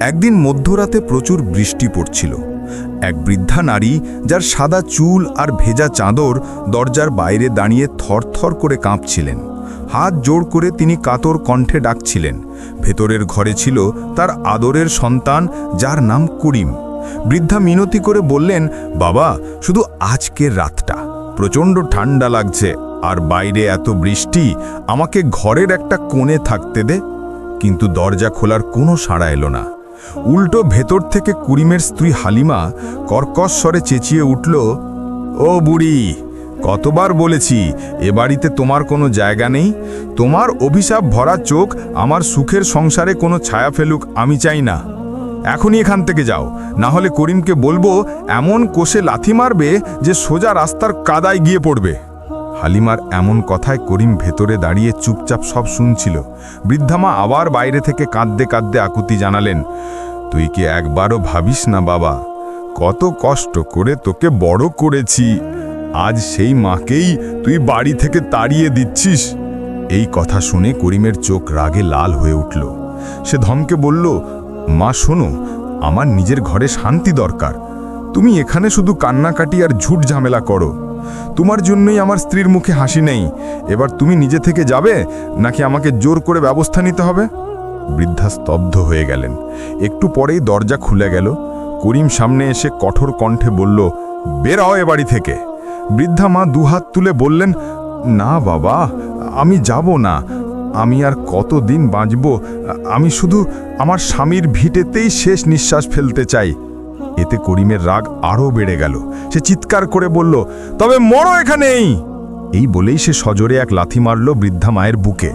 একদিন মধ্যরাতে প্রচুর বৃষ্টি পড়ছিল। এক বৃদ্ধা নারী, যার সাদা চুল আর ভেজা চাদর দরজার বাইরে দাঁড়িয়ে থরথর করে কাঁপছিলেন। হাত জোড় করে তিনি কাতর কণ্ঠে ডাকছিলেন। ভেতরের ঘরে ছিল তার আদরের সন্তান, যার নাম করিম। বৃদ্ধা মিনতি করে বললেন, বাবা, শুধু আজকের রাতটা। প্রচণ্ড ঠান্ডা লাগছে, আর বাইরে এত বৃষ্টি, আমাকে ঘরের একটা কোণে থাকতে দে। কিন্তু দরজা খোলার কোনো সাড়া এলো না। উল্টো ভেতর থেকে কুরিমের স্ত্রী হালিমা কর্কশ স্বরে চেঁচিয়ে উঠল, ও বুড়ি, কতবার বলেছি, এ বাড়িতে তোমার কোনো জায়গা নেই? তোমার অভিশাপ ভরা চোখ, আমার সুখের সংসারে কোনো ছায়া ফেলুক, আমি চাই না। এখনই এখান থেকে যাও। না হলে করিমকে বলব, এমন কোষে লাথি মারবে যে সোজা রাস্তার কাদায় গিয়ে পড়বে। হালিমার এমন কথায় করিম ভেতরে দাঁড়িয়ে চুপচাপ সব শুনছিল। বৃদ্ধামা আবার বাইরে থেকে কাঁদতে কাঁদতে আকুতি জানালেন, তুই কি একবারও ভাবিস না বাবা, কত কষ্ট করে তোকে বড় করেছি, আজ সেই মাকেই তুই বাড়ি থেকে তাড়িয়ে দিচ্ছিস? এই কথা শুনে করিমের চোখ রাগে লাল হয়ে উঠল। সে ধমকে বলল, মা, শোনো, আমার নিজের ঘরে শান্তি দরকার। তুমি এখানে শুধু কান্নাকাটি আর ঝুট ঝামেলা করো। তোমার জন্যই আমার স্ত্রীর মুখে হাসি নেই। এবার তুমি নিজে থেকে যাবে, নাকি আমাকে জোর করে ব্যবস্থা নিতে হবে? বৃদ্ধা স্তব্ধ হয়ে গেলেন। একটু পরেই দরজা খুলে গেল। করিম সামনে এসে কঠোর কণ্ঠে বলল, বের হও এ বাড়ি থেকে। বৃদ্ধা মা দুহাত তুলে বললেন, না বাবা, আমি যাব না। আমি আর কতদিন বাঁচব? আমি শুধু আমার স্বামীর ভিটেতেই শেষ নিঃশ্বাস ফেলতে চাই। এতে করিমের রাগ আরও বেড়ে গেল। সে চিৎকার করে বলল, তবে মরো এখানেই! এই বলেই সে সজোরে এক লাথি মারল বৃদ্ধা মায়ের বুকে।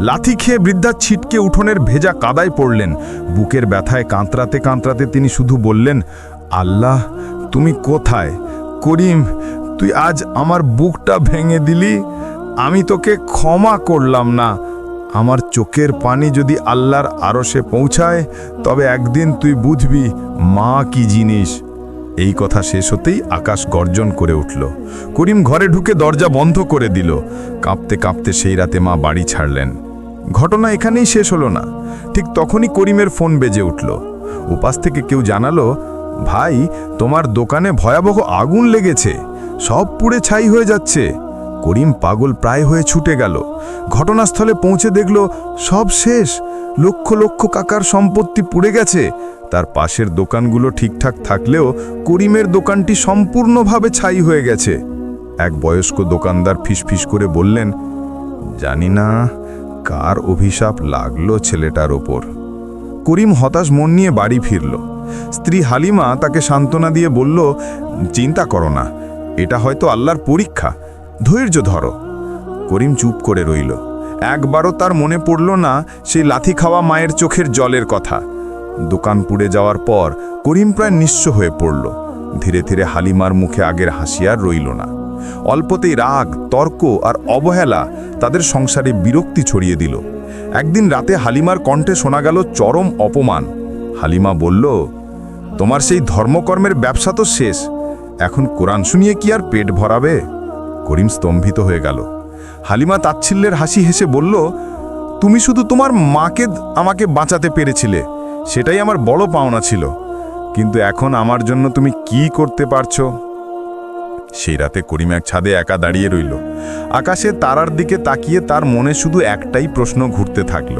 লাথি খেয়ে বৃদ্ধা ছিটকে উঠোনের ভেজা কাদায় পড়লেন। বুকের ব্যথায় কাঁতরাতে কাঁতরাতে তিনি শুধু বললেন, আল্লাহ, তুমি কোথায়? করিম, তুই আজ আমার বুকটা ভেঙে দিলি। আমি তোকে ক্ষমা করলাম না। আমার চোখের পানি যদি আল্লাহর আরশে পৌঁছায়, তবে একদিন তুই বুঝবি মা কি জিনিস। এই কথা শেষ হতেই আকাশ গর্জন করে উঠল। করিম ঘরে ঢুকে দরজা বন্ধ করে দিল। কাঁপতে কাঁপতে সেই রাতে মা বাড়ি ছাড়লেন। ঘটনা এখানেই শেষ হলো না। ঠিক তখনই করিমের ফোন বেজে উঠল। উপাস থেকে কেউ জানালো, ভাই, তোমার দোকানে ভয়াবহ আগুন লেগেছে। সব পুড়ে ছাই হয়ে যাচ্ছে। করিম পাগল প্রায় হয়ে ছুটে গেল। ঘটনাস্থলে পৌঁছে দেখল, সব শেষ। লক্ষ লক্ষ কাকার সম্পত্তি পুড়ে গেছে। তার পাশের দোকানগুলো ঠিকঠাক থাকলেও করিমের দোকানটি সম্পূর্ণভাবে ছাই হয়ে গেছে। এক বয়স্ক দোকানদার ফিসফিস করে বললেন, জানি না কার অভিশাপ লাগল ছেলেটার ওপর। করিম হতাশ মন নিয়ে বাড়ি ফিরল। স্ত্রী হালিমা তাকে সান্ত্বনা দিয়ে বলল, চিন্তা করো না, এটা হয়তো আল্লাহর পরীক্ষা। ধৈর্য ধরো। করিম চুপ করে রইল। একবারও তার মনে পড়ল না সেই লাথি খাওয়া মায়ের চোখের জলের কথা। দোকান পুড়ে যাওয়ার পর করিম প্রায় নিঃস্ব হয়ে পড়ল। ধীরে ধীরে হালিমার মুখে আগের হাসি আর রইল না। অল্পতেই রাগ, তর্ক আর অবহেলা তাদের সংসারে বিরক্তি ছড়িয়ে দিল। একদিন রাতে হালিমার কণ্ঠে শোনা গেল চরম অপমান। হালিমা বলল, তোমার সেই ধর্মকর্মের ব্যবসা তো শেষ। এখন কোরআন শুনিয়ে কি আর পেট ভরাবে? করিম স্তম্ভিত হয়ে গেল। হালিমা তাচ্ছিল্যের হাসি হেসে বলল, তুমি শুধু তোমার মাকে আমাকে বাঁচাতে পেরেছিলে, সেটাই আমার বড় পাওনা ছিল। কিন্তু এখন আমার জন্য তুমি কি করতে পারছ? সেই রাতে করিম এক ছাদে একা দাঁড়িয়ে রইল। আকাশে তারার দিকে তাকিয়ে তার মনে শুধু একটাই প্রশ্ন ঘুরতে থাকল,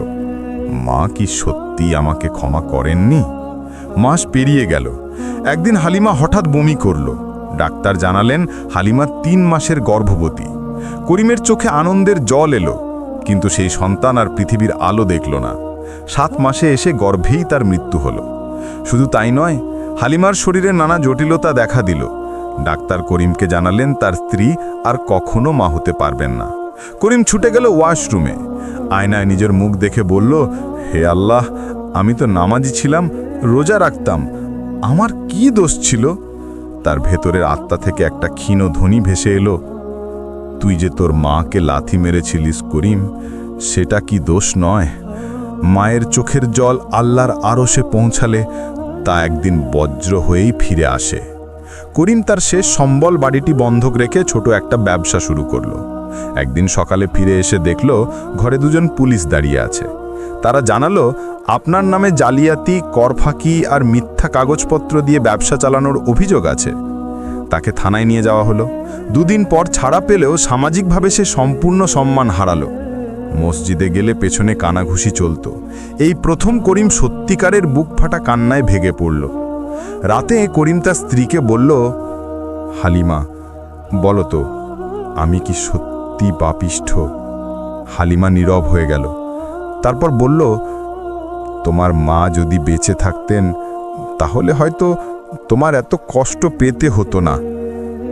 মা কি সত্যি আমাকে ক্ষমা করেননি? মাস পেরিয়ে গেল। একদিন হালিমা হঠাৎ বমি করল। ডাক্তার জানালেন হালিমা তিন মাসের গর্ভবতী। করিমের চোখে আনন্দের জল এলো, কিন্তু সেই সন্তান আর পৃথিবীর আলো দেখল না। সাত মাসে এসে গর্ভেই তার মৃত্যু হলো। শুধু তাই নয়, হালিমার শরীরে নানা জটিলতা দেখা দিল। ডাক্তার করিমকে জানালেন তার স্ত্রী আর কখনো মা হতে পারবেন না। করিম ছুটে গেল ওয়াশরুমে। আয়নায় নিজের মুখ দেখে বলল, হে আল্লাহ, আমি তো নামাজি ছিলাম, রোজা রাখতাম। আমার কি দোষ ছিল? তার ভেতরের আত্মা থেকে একটা ক্ষীণ ধ্বনি ভেসে এলো। তুই যে তোর মাকে লাথি মেরেছিলিস করিম, সেটা কি দোষ নয়? মায়ের চোখের জল আল্লাহর আরশে পৌঁছালে তা একদিন বজ্র হয়েই ফিরে আসে। করিম তার শেষ সম্বল বাড়িটি বন্ধক রেখে ছোট একটা ব্যবসা শুরু করল। একদিন সকালে ফিরে এসে দেখল, ঘরে দুজন পুলিশ দাঁড়িয়ে আছে। তারা জানালো, আপনার নামে জালিয়াতি, করফাকি আর মিথ্যা কাগজপত্র দিয়ে ব্যবসা চালানোর অভিযোগ আছে। তাকে থানায় নিয়ে যাওয়া হলো। দুদিন পর ছাড়া পেলেও সামাজিকভাবে সে সম্পূর্ণ সম্মান হারালো। মসজিদে গেলে পেছনে কানাঘুষি চলত। এই প্রথম করিম সত্যিকারের বুক ফাটা কান্নায় ভেগে পড়ল। রাতে করিম তার স্ত্রীকে বলল, হালিমা, বলো তো, আমি কি সত্যি পাপিষ্ঠ? হালিমা নীরব হয়ে গেল। তারপর বলল, তোমার মা যদি বেঁচে থাকতেন, তাহলে হয়তো তোমার এত কষ্ট পেতে হতো না।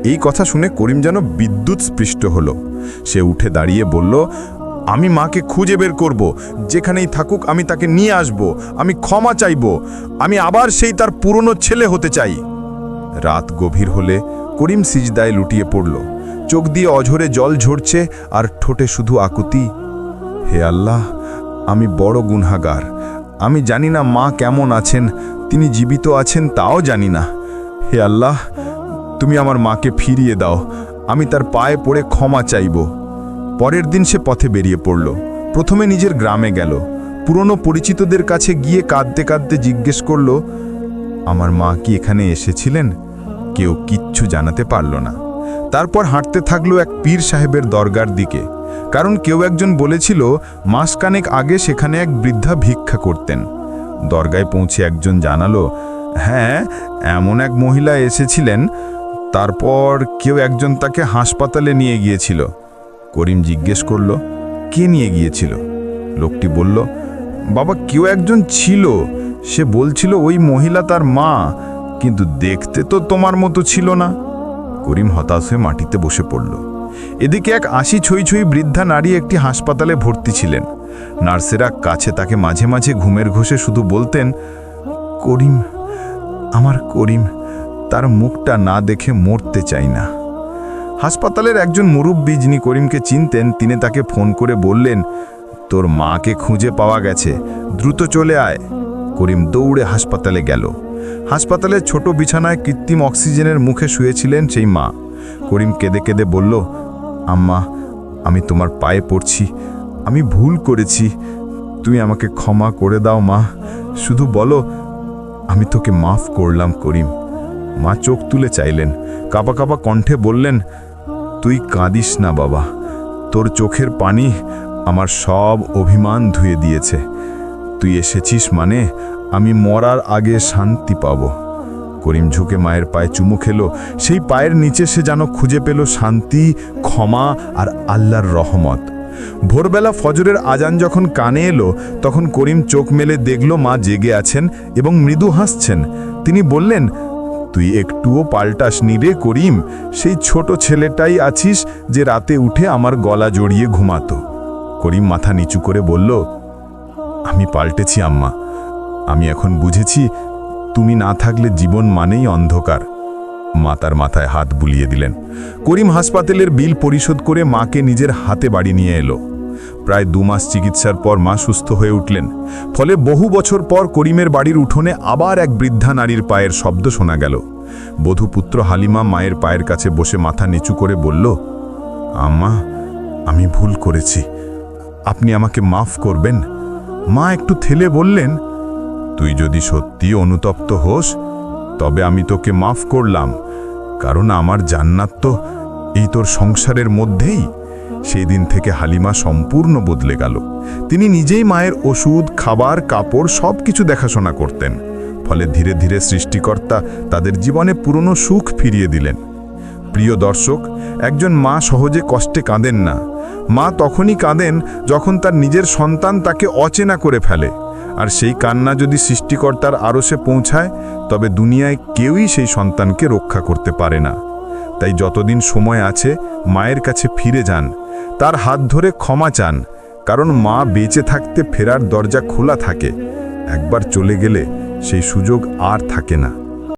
এই কথা শুনে করিম যেন বিদ্যুৎ স্পৃষ্ট হলো। সে উঠে দাঁড়িয়ে বলল, আমি মাকে খুঁজে বের করব। যেখানেই থাকুক আমি তাকে নিয়ে আসব। আমি ক্ষমা চাইব। আমি আবার সেই তার পুরনো ছেলে হতে চাই। রাত গভীর হলে করিম সিজদায় লুটিয়ে পড়ল। চোখ দিয়ে অঝরে জল ঝরছে আর ঠোঁটে শুধু আকুতি। হে আল্লাহ আমি বড় গুনহাগার আমি জানি না মা কেমন আছেন, তিনি জীবিত আছেন তাও জানি না। হে আল্লাহ, তুমি আমার মাকে ফিরিয়ে দাও, আমি তার পায়ে পড়ে ক্ষমা চাইব। পরের দিন সে পথে বেরিয়ে পড়ল। প্রথমে নিজের গ্রামে গেল। পুরনো পরিচিতদের কাছে গিয়ে কাঁদতে কাঁদতে জিজ্ঞেস করল, আমার মা কি এখানে এসেছিলেন? কেউ কিচ্ছু জানাতে পারল না। তারপর হাঁটতে থাকল এক পীর সাহেবের দরগার দিকে। কারণ কেউ একজন বলেছিল মাসকানেক আগে সেখানে এক বৃদ্ধা ভিক্ষা করতেন। দরগায় পৌঁছে একজন জানালো হ্যাঁ এমন এক মহিলা এসেছিলেন, তারপর কেউ একজন তাকে হাসপাতালে নিয়ে গিয়েছিল। করিম জিজ্ঞেস করল, কে নিয়ে গিয়েছিল? লোকটি বলল, বাবা, কেউ একজন ছিল। সে বলছিল, ওই মহিলা তার মা, কিন্তু দেখতে তো তোমার মতো ছিল না। করিম হতাশ হয়ে মাটিতে বসে পড়ল। এদিকে এক আশি ছুঁই ছুঁই বৃদ্ধা নারী একটি হাসপাতালে ভর্তি ছিলেন। নার্সেরা কাছে তাকে মাঝে মাঝে ঘুমের ঘষে শুধু বলতেন, করিম, আমার করিম, তার মুখটা না দেখে মরতে চাই না। হাসপাতালের একজন মুরব্বী যিনি করিমকে চিনতেন, তিনি তাকে ফোন করে বললেন, তোর মাকে খুঁজে পাওয়া গেছে, দ্রুত চলে আয়। করিম দৌড়ে হাসপাতালে গেল। হাসপাতালের ছোট বিছানায় কৃত্রিম অক্সিজেনের মুখে শুয়েছিলেন সেই মা। করিম কেঁদে কেঁদে বলল আম্মা, আমি তোমার পায়ে পড়ছি। আমি ভুল করেছি। তুমি আমাকে ক্ষমা করে দাও, মা। শুধু বলো, আমি তোকে মাফ করলাম, করিম। মা চোখ তুলে চাইলেন। কাপা কাপা কণ্ঠে বললেন, তুই কাঁদিস না, বাবা। তোর চোখের পানি আমার সব অভিমান ধুয়ে দিয়েছে। তুই এসেছিস মানে আমি মরার আগে শান্তি পাব। করিম ঝুঁকে মায়ের পায়ে চুমু খেলো, সেই পায়ের নিচে সে যেন খুঁজে পেল শান্তি, ক্ষমা আর আল্লাহর রহমত। ভোরবেলা ফজরের আজান যখন কানে এলো, তখন করিম চোখ মেলে দেখল মা জেগে আছেন এবং মৃদু হাসছেন। তিনি বললেন, তুই একটুও পাল্টাসনি রে করিম, সেই ছোট ছেলেটাই আছিস যে রাতে উঠে আমার গলা জড়িয়ে ঘুমাতো। করিম মাথা নিচু করে বলল, আমি পাল্টেছি আম্মা। আমি এখন বুঝেছি তুমি না থাকলে জীবন মানেই অন্ধকার। মা তার মাথায় হাত বুলিয়ে দিলেন। করিম হাসপাতালের বিল পরিশোধ করে মাকে নিজের হাতে বাড়ি নিয়ে এলো। প্রায় দু মাস চিকিৎসার পর মা সুস্থ হয়ে উঠলেন। ফলে বহু বছর পর করিমের বাড়ির উঠোনে আবার এক বৃদ্ধা নারীর পায়ের শব্দ শোনা গেল। বধূপুত্র হালিমা মায়ের পায়ের কাছে বসে মাথা নিচু করে বলল, আম্মা, আমি ভুল করেছি। আপনি আমাকে মাফ করবেন। মা একটু থেলে বললেন তুই যদি সত্যি অনুতপ্ত হোস, তবে আমি তোকে মাফ করলাম, কারণ আমার জান্নাত তো এই তোর সংসারের মধ্যেই। সেই দিন থেকে হালিমা সম্পূর্ণ বদলে গেল। তিনি নিজেই মায়ের ওষুধ, খাবার, কাপড় সব কিছু দেখাশোনা করতেন। ফলে ধীরে ধীরে সৃষ্টিকর্তা তাদের জীবনে পুরনো সুখ ফিরিয়ে দিলেন। প্রিয় দর্শক, একজন মা সহজে কষ্টে কাঁদেন না। মা তখনই কাঁদেন যখন তার নিজের সন্তান তাকে অচেনা করে ফেলে। আর সেই কান্না যদি সৃষ্টিকর্তার আরও সে পৌঁছায়, তবে দুনিয়ায় কেউই সেই সন্তানকে রক্ষা করতে পারে না। তাই যতদিন সময় আছে, মায়ের কাছে ফিরে যান। তার হাত ধরে ক্ষমা চান, কারণ মা বেঁচে থাকতে ফেরার দরজা খোলা থাকে। একবার চলে গেলে সেই সুযোগ আর থাকে না।